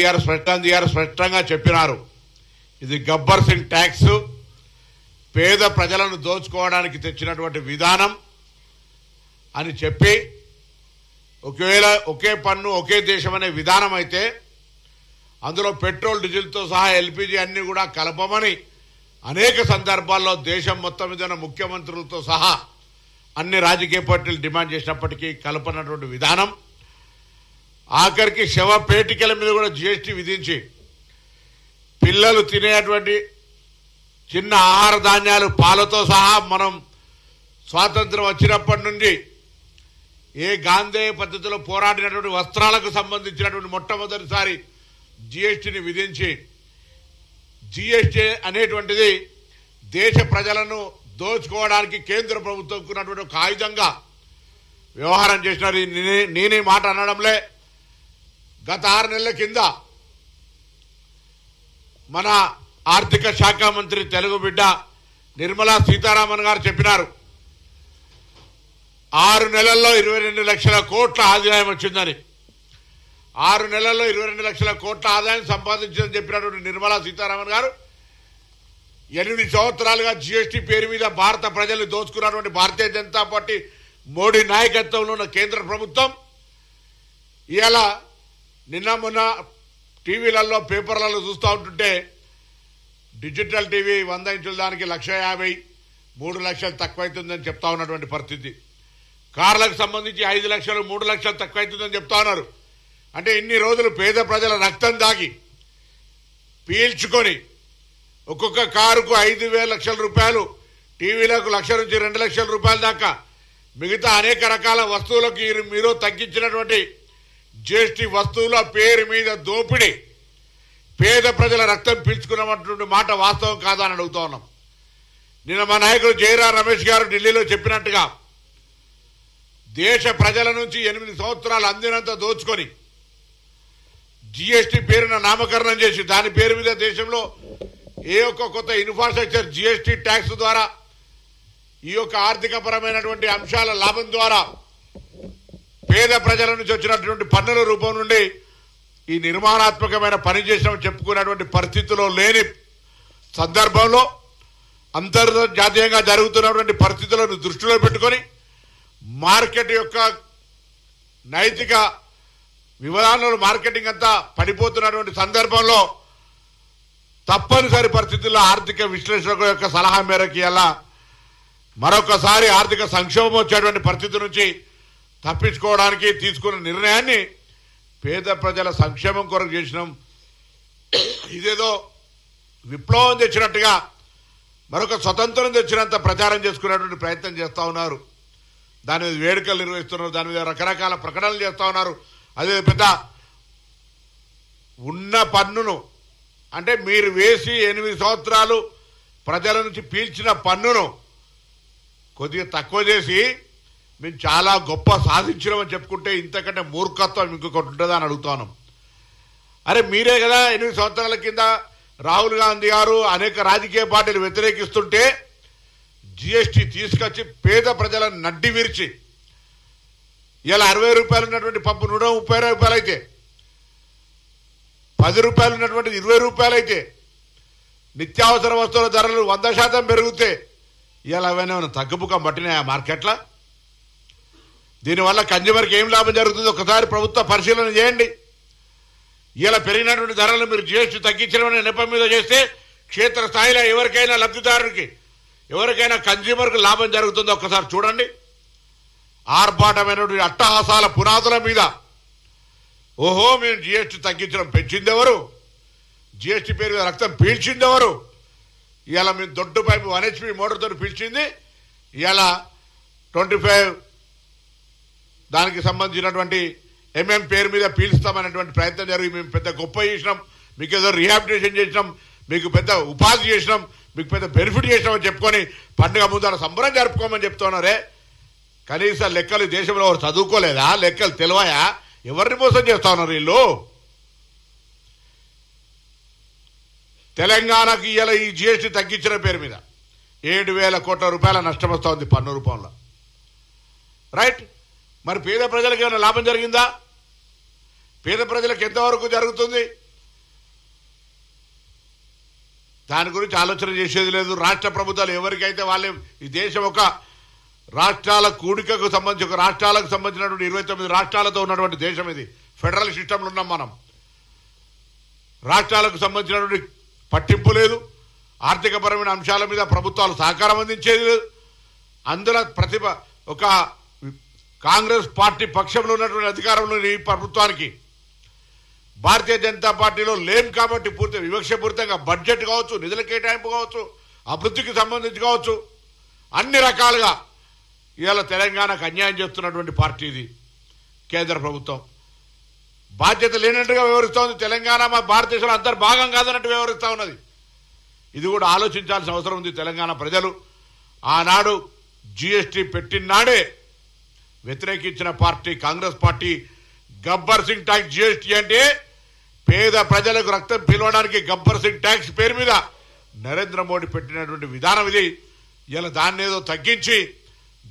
గారు స్పష్టంగా గారు స్పష్టంగా చెప్పినారు. ఇది గబ్బర్ సింగ్ ట్యాక్స్. పేద ప్రజలను దోచుకోవడానికి తెచ్చినటువంటి విధానం అని చెప్పి ఒకవేళ ఒకే పన్ను ఒకే దేశం అనే విధానం అయితే అందులో పెట్రోల్ డీజిల్తో సహా ఎల్పిజి అన్నీ కూడా కలపమని అనేక సందర్భాల్లో దేశం మొత్తం మీద ముఖ్యమంత్రులతో సహా అన్ని రాజకీయ పార్టీలు డిమాండ్ చేసినప్పటికీ కలపనటువంటి విధానం. ఆఖరికి శవ పేటికల మీద కూడా జిఎస్టీ విధించి పిల్లలు తినేటువంటి చిన్న ఆహార ధాన్యాలు పాలతో సహా మనం స్వాతంత్రం వచ్చినప్పటి నుండి ఏ గాంధేయ పద్ధతిలో పోరాడినటువంటి వస్త్రాలకు సంబంధించినటువంటి మొట్టమొదటిసారి జిఎస్టీని విధించి జిఎస్టీ అనేటువంటిది దేశ ప్రజలను దోచుకోవడానికి కేంద్ర ప్రభుత్వం ఉన్నటువంటి ఒక ఆయుధంగా వ్యవహారం చేసినారు. నేనే- నేనే మాట అనడంలే. గత ఆరు నెలల కింద మన ఆర్థిక శాఖ మంత్రి తెలుగు బిడ్డ నిర్మలా సీతారామన్ గారు చెప్పినారు. ఆరు నెలల్లో ఇరవై రెండు లక్షల కోట్ల ఆదాయం వచ్చిందని. ఆరు నెలల్లో ఇరవై రెండు లక్షల కోట్ల ఆదాయం సంపాదించిందని చెప్పినటువంటి నిర్మలా సీతారామన్ గారు ఎనిమిది సంవత్సరాలుగా జిఎస్టీ పేరు మీద భారత ప్రజల్ని దోచుకున్నటువంటి భారతీయ జనతా పార్టీ మోడీ నాయకత్వంలో ఉన్న కేంద్ర ప్రభుత్వం ఇలా నిన్న మొన్న టీవీలలో పేపర్లలో చూస్తూ ఉంటుంటే డిజిటల్ టీవీ వంద ఇంచుల దానికి లక్ష యాభై మూడు లక్షలు తక్కువైతుందని చెప్తా ఉన్నటువంటి పరిస్థితి. కార్లకు సంబంధించి ఐదు లక్షలు మూడు లక్షలు తక్కువైతుందని చెప్తా ఉన్నారు. అంటే ఇన్ని రోజులు పేద ప్రజల రక్తం దాగి పీల్చుకొని ఒక్కొక్క కారుకు ఐదు వేల లక్షల రూపాయలు టీవీలకు లక్ష నుంచి రెండు లక్షల రూపాయల దాకా మిగతా అనేక రకాల వస్తువులకు మీరు తగ్గించినటువంటి జిఎస్టీ వస్తువుల పేరు మీద దోపిడీ. పేద ప్రజల రక్తం పీల్చుకున్నటువంటి మాట వాస్తవం కాదా అని అడుగుతా ఉన్నాం. నిన్న మా నాయకుడు జయరా రమేష్ గారు ఢిల్లీలో చెప్పినట్టుగా దేశ ప్రజల నుంచి ఎనిమిది సంవత్సరాలు అందినంత దోచుకొని జిఎస్టీ పేరున నామకరణం చేసి దాని పేరు మీద దేశంలో ఏ ఒక్క కొత్త ఇన్ఫ్రాస్ట్రక్చర్ జిఎస్టీ ట్యాక్స్ ద్వారా ఈ యొక్క ఆర్థికపరమైనటువంటి అంశాల లాభం ద్వారా పేద ప్రజల నుంచి వచ్చినటువంటి పన్నుల రూపం నుండి ఈ నిర్మాణాత్మకమైన పని చేసినామని చెప్పుకునేటువంటి పరిస్థితిలో లేని సందర్భంలో అంతర్జాతీయంగా జరుగుతున్నటువంటి పరిస్థితులను దృష్టిలో పెట్టుకొని మార్కెట్ యొక్క నైతిక వివరాలను మార్కెటింగ్ అంతా పడిపోతున్నటువంటి సందర్భంలో తప్పనిసరి పరిస్థితుల్లో ఆర్థిక విశ్లేషకుల యొక్క సలహా మేరకు ఇలా మరొకసారి ఆర్థిక సంక్షోభం వచ్చేటువంటి పరిస్థితి నుంచి తప్పించుకోవడానికి తీసుకున్న నిర్ణయాన్ని పేద ప్రజల సంక్షేమం కొరకు చేసినాం. ఇదేదో విప్లవం తెచ్చినట్టుగా మరొక స్వతంత్రం తెచ్చినంత ప్రచారం చేసుకునేటువంటి ప్రయత్నం చేస్తూ ఉన్నారు. దాని మీద వేడుకలు నిర్వహిస్తున్నారు దాని మీద రకరకాల ప్రకటనలు చేస్తూ ఉన్నారు. అదే పెద్ద ఉన్న పన్నును అంటే మీరు వేసి ఎనిమిది సంవత్సరాలు ప్రజల నుంచి పీల్చిన పన్నును కొద్దిగా తక్కువ చేసి మేము చాలా గొప్ప సాధించినామని చెప్పుకుంటే ఇంతకంటే మూర్ఖత్వం ఇంకొకటి ఉంటుందా అని అడుగుతాను. అరే మీరే కదా ఎనిమిది సంవత్సరాల కింద రాహుల్ గాంధీ గారు అనేక రాజకీయ పార్టీలు వ్యతిరేకిస్తుంటే జిఎస్టీ తీసుకొచ్చి పేద ప్రజలను నడ్డి విరిచి ఇలా అరవై రూపాయలు ఉన్నటువంటి పప్పు నూట ముప్పై రూపాయలు అయితే పది రూపాయలు ఉన్నటువంటి ఇరవై రూపాయలు అయితే నిత్యావసర వస్తువుల ధరలు వంద శాతం పెరిగితే ఇలా ఏమైనా తగ్గుముఖం మట్టినాయా మార్కెట్లో? దీనివల్ల కన్జ్యూమర్కి ఏం లాభం జరుగుతుందో? ఒకసారి ప్రభుత్వ పరిశీలన చేయండి. ఇలా పెరిగినటువంటి ధరలు మీరు జిఎస్టీ తగ్గించడం నెపం మీద చేస్తే క్షేత్రస్థాయిలో ఎవరికైనా లబ్ధిదారునికి ఎవరికైనా కన్జ్యూమర్కి లాభం జరుగుతుందో ఒక్కసారి చూడండి. ఆర్భాటమైనటువంటి అట్టహాసాల పునాదుల మీద. ఓహో మేము జిఎస్టీ తగ్గించడం పెంచింది ఎవరు జిఎస్టీ పేరు మీద రక్తం పీల్చింది ఎవరు మేము దొడ్డు పైపు వన్ హెచ్పి మోటార్తో పీల్చింది. ఇలా ట్వంటీ ఫైవ్ దానికి సంబంధించినటువంటి ఎంఎం పేరు మీద పీలుస్తామనేటువంటి ప్రయత్నం జరిగి మేము పెద్ద గొప్ప చేసినాం. మీకు ఏదో రిహాబిలిటేషన్ చేసినాం. మీకు పెద్ద ఉపాధి చేసినాం. మీకు పెద్ద బెనిఫిట్ చేసినామని చెప్పుకొని పండుగ ముందర సంబరం జరుపుకోమని చెప్తున్నారే. కనీస లెక్కలు దేశంలో ఎవరు చదువుకోలేదా? లెక్కలు తెలివాయా? ఎవరిని మోసం చేస్తా ఉన్నారు వీళ్ళు? తెలంగాణకి ఇలా ఈ జిఎస్టీ తగ్గించిన పేరు మీద ఏడు వేల కోట్ల రూపాయల నష్టం వస్తూ ఉంది పన్ను రూపంలో. రైట్ మరి పేద ప్రజలకు ఏమైనా లాభం జరిగిందా? పేద ప్రజలకు ఎంతవరకు జరుగుతుంది? దాని గురించి ఆలోచన చేసేది లేదు. రాష్ట్ర ప్రభుత్వాలు ఎవరికైతే వాళ్ళే ఈ దేశం ఒక రాష్ట్రాల కూడికకు సంబంధించి ఒక రాష్ట్రాలకు సంబంధించినటువంటి ఇరవై తొమ్మిది రాష్ట్రాలతో ఉన్నటువంటి దేశం ఇది. ఫెడరల్ సిస్టంలో ఉన్నాం మనం. రాష్ట్రాలకు సంబంధించినటువంటి పట్టింపు లేదు. ఆర్థికపరమైన అంశాల మీద ప్రభుత్వాలు సహకారం అందించేది లేదు. అందులో ప్రతిభ ఒక కాంగ్రెస్ పార్టీ పక్షంలో ఉన్నటువంటి అధికారంలో ఈ ప్రభుత్వానికి భారతీయ జనతా పార్టీలో లేం కాబట్టి పూర్తి వివక్షపూరితంగా బడ్జెట్ కావచ్చు నిధుల కేటాయింపు కావచ్చు అభివృద్ధికి సంబంధించి కావచ్చు అన్ని రకాలుగా ఇవాళ తెలంగాణకు అన్యాయం చేస్తున్నటువంటి పార్టీ ఇది కేంద్ర ప్రభుత్వం. బాధ్యత లేనట్టుగా వివరిస్తోంది తెలంగాణ మా భారతదేశంలో అందరు భాగం కాదన్నట్టు వ్యవహరిస్తూ ఉన్నది. ఇది కూడా ఆలోచించాల్సిన అవసరం ఉంది తెలంగాణ ప్రజలు. ఆనాడు జిఎస్టీ పెట్టినాడే వ్యతిరేకించిన party Congress party Gabbar Singh tax GST అంటే పేద ప్రజలకు రక్తం పిలవడానికి గబ్బర్ సింగ్ ట్యాక్స్ పేరు మీద నరేంద్ర మోడీ పెట్టినటువంటి విధానం ఇది. ఇలా దాన్ని ఏదో తగ్గించి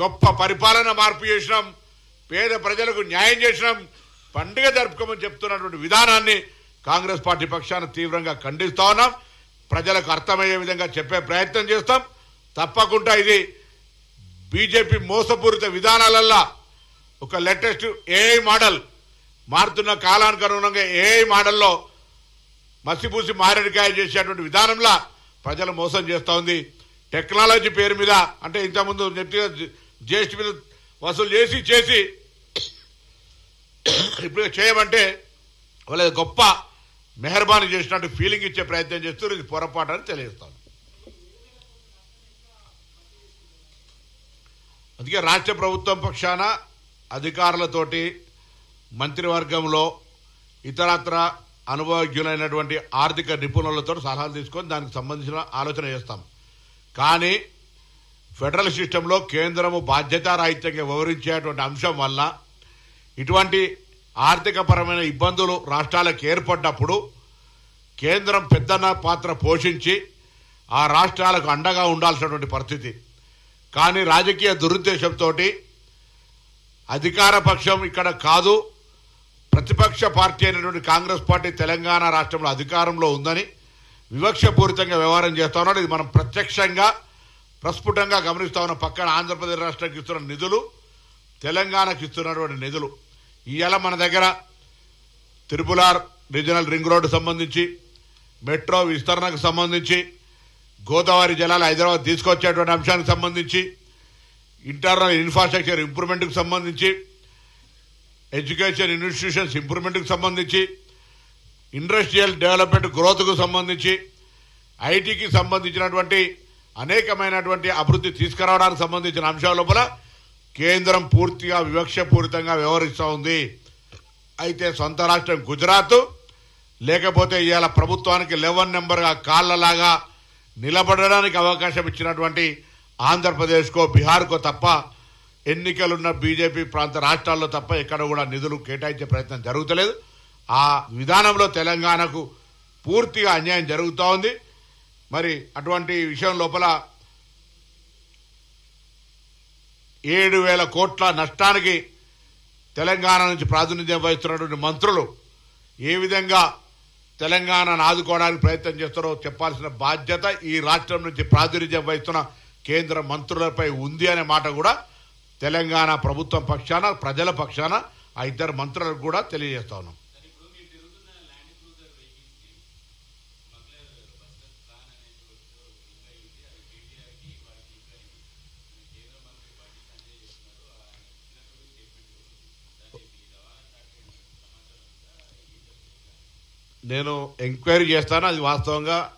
గొప్ప పరిపాలన మార్పు చేసినాం పేద ప్రజలకు న్యాయం చేసినాం పండుగ జరుపుకోమని చెప్తున్నటువంటి విధానాన్ని కాంగ్రెస్ పార్టీ పక్షాన తీవ్రంగా ఖండిస్తా ఉన్నాం. ప్రజలకు అర్థమయ్యే విధంగా చెప్పే ప్రయత్నం చేస్తాం. తప్పకుండా ఇది బీజేపీ మోసపూరిత విధానాలల్లా ఒక లేటెస్ట్ ఏఐ మోడల్ మారుతున్న కాలానికి అనుగుణంగా ఏఐ మోడల్లో మసిపూసి మారేడుకాయ చేసేటువంటి విధానంలో ప్రజలు మోసం చేస్తూ ఉంది. టెక్నాలజీ పేరు మీద అంటే ఇంతకుముందు నెట్టిగా జిఎస్టీ మీద వసూలు చేసి చేసి ఇప్పుడు చేయమంటే వాళ్ళ గొప్ప మెహర్బానీ చేసినట్టు ఫీలింగ్ ఇచ్చే ప్రయత్నం చేస్తూ ఇది పొరపాటు అని తెలియజేస్తాను అందుకే రాష్ట్ర ప్రభుత్వం పక్షాన అధికారులతోటి మంత్రివర్గంలో ఇతరత్ర అనుభవజ్ఞులైనటువంటి ఆర్థిక నిపుణులతో సలహాలు తీసుకొని దానికి సంబంధించిన ఆలోచన చేస్తాం. కానీ ఫెడరల్ సిస్టంలో కేంద్రము బాధ్యతారాహిత్యంగా వివరించేటువంటి అంశం వల్ల ఇటువంటి ఆర్థికపరమైన ఇబ్బందులు రాష్ట్రాలకు ఏర్పడ్డప్పుడు కేంద్రం పెద్దన్న పాత్ర పోషించి ఆ రాష్ట్రాలకు అండగా ఉండాల్సినటువంటి పరిస్థితి కానీ రాజకీయ దురుద్దేశంతో అధికార పక్షం ఇక్కడ కాదు. ప్రతిపక్ష పార్టీ అయినటువంటి కాంగ్రెస్ పార్టీ తెలంగాణ రాష్ట్రంలో అధికారంలో ఉందని వివక్షపూరితంగా వ్యవహారం చేస్తా ఉన్నాడు. ఇది మనం ప్రత్యక్షంగా ప్రస్ఫుటంగా గమనిస్తా ఉన్న. పక్కన ఆంధ్రప్రదేశ్ రాష్ట్రానికి ఇస్తున్న నిధులు తెలంగాణకి ఇస్తున్నటువంటి నిధులు. ఇవాళ మన దగ్గర triple R regional ring road సంబంధించి మెట్రో విస్తరణకు సంబంధించి గోదావరి జలాలు హైదరాబాద్ తీసుకొచ్చేటువంటి అంశానికి సంబంధించి ఇంటర్నల్ ఇన్ఫ్రాస్ట్రక్చర్ ఇంప్రూవ్మెంట్కి సంబంధించి ఎడ్యుకేషన్ ఇన్స్టిట్యూషన్స్ ఇంప్రూవ్మెంట్కి సంబంధించి ఇండస్ట్రియల్ డెవలప్మెంట్ గ్రోత్కు సంబంధించి ఐటీకి సంబంధించినటువంటి అనేకమైనటువంటి అభివృద్ధి తీసుకురావడానికి సంబంధించిన అంశాల లోపల కేంద్రం పూర్తిగా వివక్షపూరితంగా వ్యవహరిస్తూ ఉంది. అయితే సొంత రాష్ట్రం గుజరాత్ లేకపోతే ఇవాళ ప్రభుత్వానికి లెవెన్ నెంబర్గా కాళ్ళలాగా నిలబడడానికి అవకాశం ఇచ్చినటువంటి ఆంధ్రప్రదేశ్కో బీహార్కో తప్ప ఎన్నికలున్న బీజేపీ ప్రాంత రాష్ట్రాల్లో తప్ప ఎక్కడ కూడా నిధులు కేటాయించే ప్రయత్నం జరుగుతలేదు. ఆ విధానంలో తెలంగాణకు పూర్తిగా అన్యాయం జరుగుతూ ఉంది. మరి అటువంటి విషయం లోపల ఏడు వేల కోట్ల నష్టానికి తెలంగాణ నుంచి ప్రాతినిధ్యం వహిస్తున్నటువంటి మంత్రులు ఏ విధంగా తెలంగాణను ఆదుకోవడానికి ప్రయత్నం చేస్తారో చెప్పాల్సిన బాధ్యత ఈ రాష్ట్రం నుంచి ప్రాతినిధ్యం వహిస్తున్న కేంద్ర మంత్రులపై ఉంది అనే మాట కూడా తెలంగాణ ప్రభుత్వం పక్షాన ప్రజల పక్షాన ఆ ఇద్దరు మంత్రులకు కూడా తెలియజేస్తా ఉన్నాం సార్ ఇప్పుడు మీరు తిరుగుతున్న ల్యాండ్ క్రూజర్ వెహికల్స్కి స్మగ్లర్ బస్టర్ ప్లాన్ అనేది ఇంకా ఇది అది కేటీఆర్కి వారికి ఇంకా మన కేంద్ర మంత్రి బండి సంజయ్ చేస్తున్నారు ఆయన ఇచ్చినప్పుడు స్టేట్మెంట్ దాన్ని మీ రవాణా శాఖ సమాచారం ఉందా ఏం చెప్తున్నారు నేను ఎంక్వైరీ చేస్తాను. అది వాస్తవంగా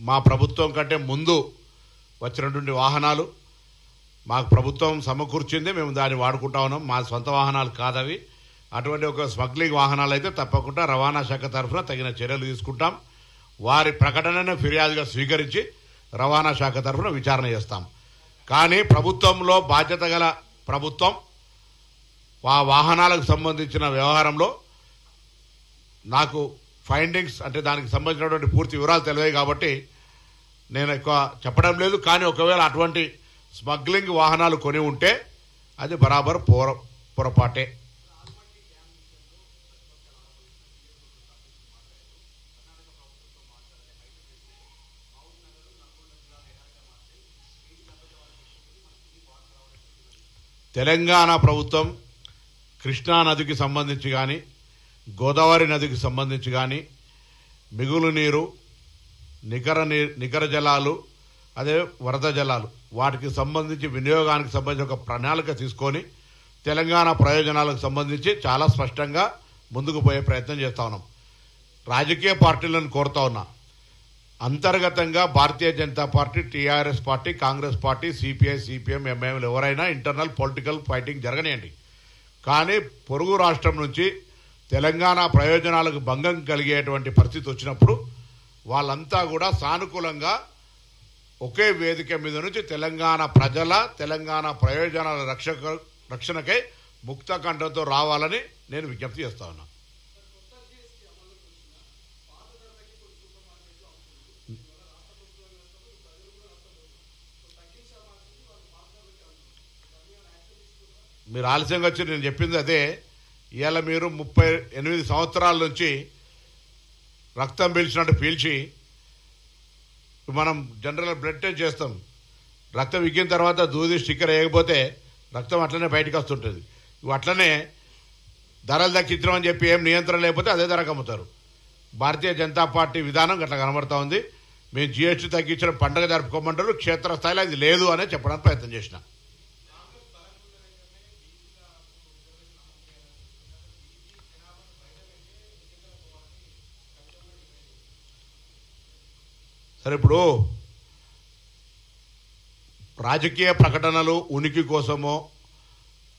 మా ప్రభుత్వం కంటే ముందు వచ్చినటువంటి వాహనాలు మాకు ప్రభుత్వం సమకూర్చింది. మేము దాన్ని వాడుకుంటా ఉన్నాం. మా సొంత వాహనాలు కాదవి. అటువంటి ఒక స్మగ్లింగ్ వాహనాలు అయితే తప్పకుండా రవాణా శాఖ తరఫున తగిన చర్యలు తీసుకుంటాం. వారి ప్రకటనను ఫిర్యాదుగా స్వీకరించి రవాణా శాఖ తరఫున విచారణ చేస్తాం. కానీ ప్రభుత్వంలో బాధ్యత గల ప్రభుత్వం ఆ వాహనాలకు సంబంధించిన వ్యవహారంలో నాకు ఫైండింగ్స్ అంటే దానికి సంబంధించినటువంటి పూర్తి వివరాలు తెలియవు కాబట్టి నేను ఎక్కువ చెప్పడం లేదు. కానీ ఒకవేళ అటువంటి స్మగ్లింగ్ వాహనాలు కొని ఉంటే అది బరాబర్ పొర పొరపాటే. తెలంగాణ ప్రభుత్వం కృష్ణానదికి సంబంధించి కానీ గోదావరి నదికి సంబంధించి కానీ మిగులు నీరు నికర నికర జలాలు అదే వరద జలాలు వాటికి సంబంధించి వినియోగానికి సంబంధించి ఒక ప్రణాళిక తీసుకొని తెలంగాణ ప్రయోజనాలకు సంబంధించి చాలా స్పష్టంగా ముందుకు పోయే ప్రయత్నం చేస్తా ఉన్నాం. రాజకీయ పార్టీలను కోరుతా ఉన్నా. అంతర్గతంగా Bharatiya Janata party TRS party Congress party CPI CPM ఎంఐఎంలు ఎవరైనా ఇంటర్నల్ పొలిటికల్ ఫైటింగ్ జరగనియండి. కానీ పొరుగు రాష్ట్రం నుంచి తెలంగాణ ప్రయోజనాలకు భంగం కలిగేటువంటి పరిస్థితి వచ్చినప్పుడు వాళ్ళంతా కూడా సానుకూలంగా ఒకే వేదిక మీద నుంచి తెలంగాణ ప్రజల తెలంగాణ ప్రయోజనాల రక్షక రక్షణకై ముక్త కంఠంతో రావాలని నేను విజ్ఞప్తి చేస్తా ఉన్నా. మీరు ఆలస్యంగా వచ్చి నేను చెప్పింది అదే. ఇవాళ మీరు ముప్పై ఎనిమిది సంవత్సరాల నుంచి రక్తం పీల్చినట్టు పీల్చి మనం జనరల్ బ్లడ్ టెస్ట్ చేస్తాం. రక్తం ఎక్కిన తర్వాత దూది స్టిక్కర్ వేయకపోతే రక్తం అట్లనే బయటకు వస్తుంటుంది. ఇవి అట్లనే ధరలు దక్కించడం చెప్పి ఏం నియంత్రణ లేకపోతే అదే ధరకు అమ్ముతారు. భారతీయ జనతా పార్టీ విధానం అట్లా కనబడతా ఉంది. మేము జిఎస్టీ తగ్గించడం పండగ జరుపుకోమంటారు క్షేత్రస్థాయిలో అది లేదు అనే చెప్పడానికి ప్రయత్నం చేసిన. సరే ఇప్పుడు రాజకీయ ప్రకటనలు ఉనికి కోసమో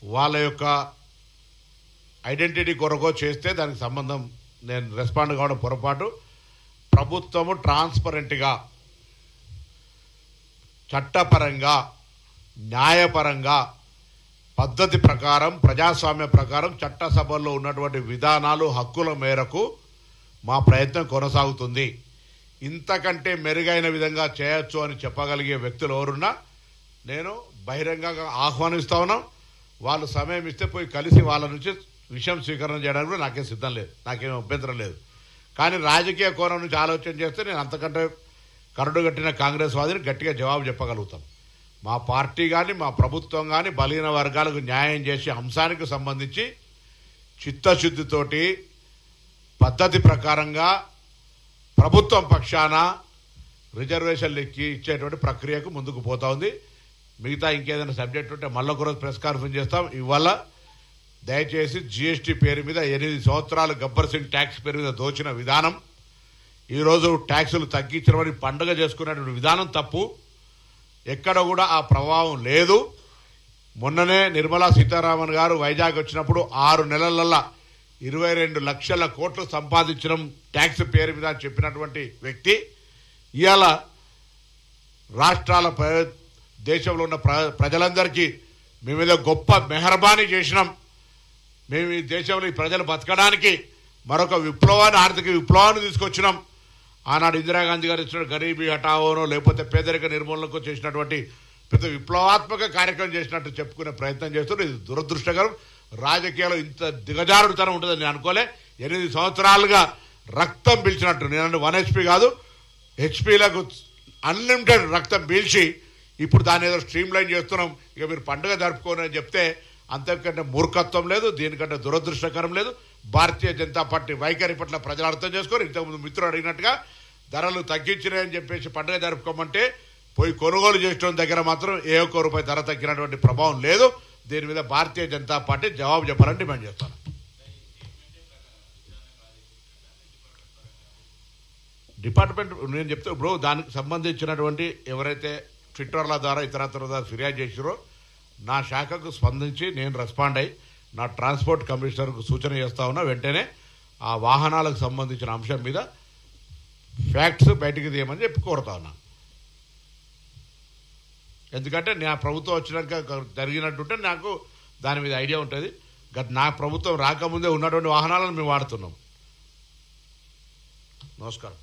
వాళ్ళ యొక్క ఐడెంటిటీ కొరకో చేస్తే దానికి సంబంధం నేను రెస్పాండ్ కావడం పొరపాటు. ప్రభుత్వము ట్రాన్స్పరెంట్గా చట్టపరంగా న్యాయపరంగా పద్ధతి ప్రకారం ప్రజాస్వామ్య ప్రకారం చట్టసభల్లో ఉన్నటువంటి విధానాలు హక్కుల మేరకు మా ప్రయత్నం కొనసాగుతుంది. ఇంతకంటే మెరుగైన విధంగా చేయొచ్చు అని చెప్పగలిగే వ్యక్తులు ఎవరున్నా నేను బహిరంగంగా ఆహ్వానిస్తా ఉన్నాం. వాళ్ళు సమయం ఇస్తే పోయి కలిసి వాళ్ళ నుంచి విషయం స్వీకరణ చేయడానికి కూడా నాకేం సిద్ధం లేదు. నాకేం అభ్యంతరం లేదు. కానీ రాజకీయ కోణం నుంచి ఆలోచన చేస్తే నేను అంతకంటే కరడు కట్టిన కాంగ్రెస్ వాదిని గట్టిగా జవాబు చెప్పగలుగుతాం మా పార్టీ కానీ మా ప్రభుత్వం కానీ బలహీన వర్గాలకు న్యాయం చేసే అంశానికి సంబంధించి చిత్తశుద్ధితోటి పద్ధతి ప్రకారంగా ప్రభుత్వం పక్షాన రిజర్వేషన్లు ఎక్కి ఇచ్చేటువంటి ప్రక్రియకు ముందుకు పోతా ఉంది. మిగతా ఇంకేదైనా సబ్జెక్ట్ ఉంటే మళ్ళీ ఒక రోజు ప్రెస్ కాన్ఫరెన్స్ చేస్తాం. ఇవాళ దయచేసి జిఎస్టీ పేరు మీద ఎనిమిది సంవత్సరాలు గబ్బర్ సింగ్ ట్యాక్స్ పేరు మీద దోచిన విధానం ఈరోజు ట్యాక్సులు తగ్గించడం పండుగ చేసుకునేటువంటి విధానం తప్పు. ఎక్కడ కూడా ఆ ప్రభావం లేదు. మొన్ననే నిర్మలా సీతారామన్ గారు వైజాగ్ వచ్చినప్పుడు ఆరు నెలలల్లా ఇరవై రెండు లక్షల కోట్లు సంపాదించడం ట్యాక్స్ పేరు మీద చెప్పినటువంటి వ్యక్తి ఇవాళ రాష్ట్రాల ప్ర- దేశంలో ఉన్న ప్ర ప్రజలందరికీ మీ మీద గొప్ప మెహర్బానీ చేసినాం. మేము ఈ దేశంలో ఈ ప్రజలు బతకడానికి మరొక విప్లవాన్ని ఆర్థిక విప్లవాన్ని తీసుకొచ్చినాం. ఆనాడు ఇందిరాగాంధీ గారు ఇచ్చిన గరీబీ హఠావోనో లేకపోతే పేదరిక నిర్మూలనకు చేసినటువంటి పెద్ద విప్లవాత్మక కార్యక్రమం చేసినట్టు చెప్పుకునే ప్రయత్నం చేస్తున్నారు. ఇది దురదృష్టకరం. రాజకీయాలు ఇంత దిగజారుడుతనం ఉంటుందని నేను అనుకోలే. ఎనిమిది సంవత్సరాలుగా రక్తం పీల్చినట్టు. నేను వన్ హెచ్పి కాదు. హెచ్పీలకు అన్లిమిటెడ్ రక్తం పీల్చి ఇప్పుడు దాని ఏదో స్ట్రీమ్ లైన్ చేస్తున్నాం. ఇక మీరు పండుగ జరుపుకోని అని చెప్తే అంతకంటే మూర్ఖత్వం లేదు దీనికంటే దురదృష్టకరం లేదు. భారతీయ జనతా పార్టీ వైఖరి పట్ల ప్రజలు అర్థం చేసుకొని ఇంతకుముందు మిత్రుడు అడిగినట్టుగా ధరలు తగ్గించినాయని చెప్పేసి పండుగ జరుపుకోమంటే పోయి కొనుగోలు చేసిన దగ్గర మాత్రం ఏ ఒక్క రూపాయి ధర తగ్గినటువంటి ప్రభావం లేదు. దీని మీద భారతీయ జనతా పార్టీ జవాబు చెప్పాలని డిమాండ్ చేస్తాను. డిపార్ట్మెంట్ నేను చెప్తే ఇప్పుడు దానికి సంబంధించినటువంటి ఎవరైతే ట్విట్టర్ల ద్వారా ఇతరత్ర ద్వారా ఫిర్యాదు చేసిరో నా శాఖకు స్పందించి నేను రెస్పాండ్ అయ్యి నా ట్రాన్స్పోర్ట్ కమిషనర్కు సూచన చేస్తా ఉన్నా వెంటనే ఆ వాహనాలకు సంబంధించిన అంశం మీద ఫ్యాక్ట్స్ బయటికి తీయమని చెప్పి కోరుతా ఉన్నా. ఎందుకంటే నా ప్రభుత్వం వచ్చినాక జరిగినట్టుంటే నాకు దాని మీద ఐడియా ఉంటుంది. గత నా ప్రభుత్వం రాకముందే ఉన్నటువంటి వాహనాలను మేము వాడుతున్నాం. నమస్కారం.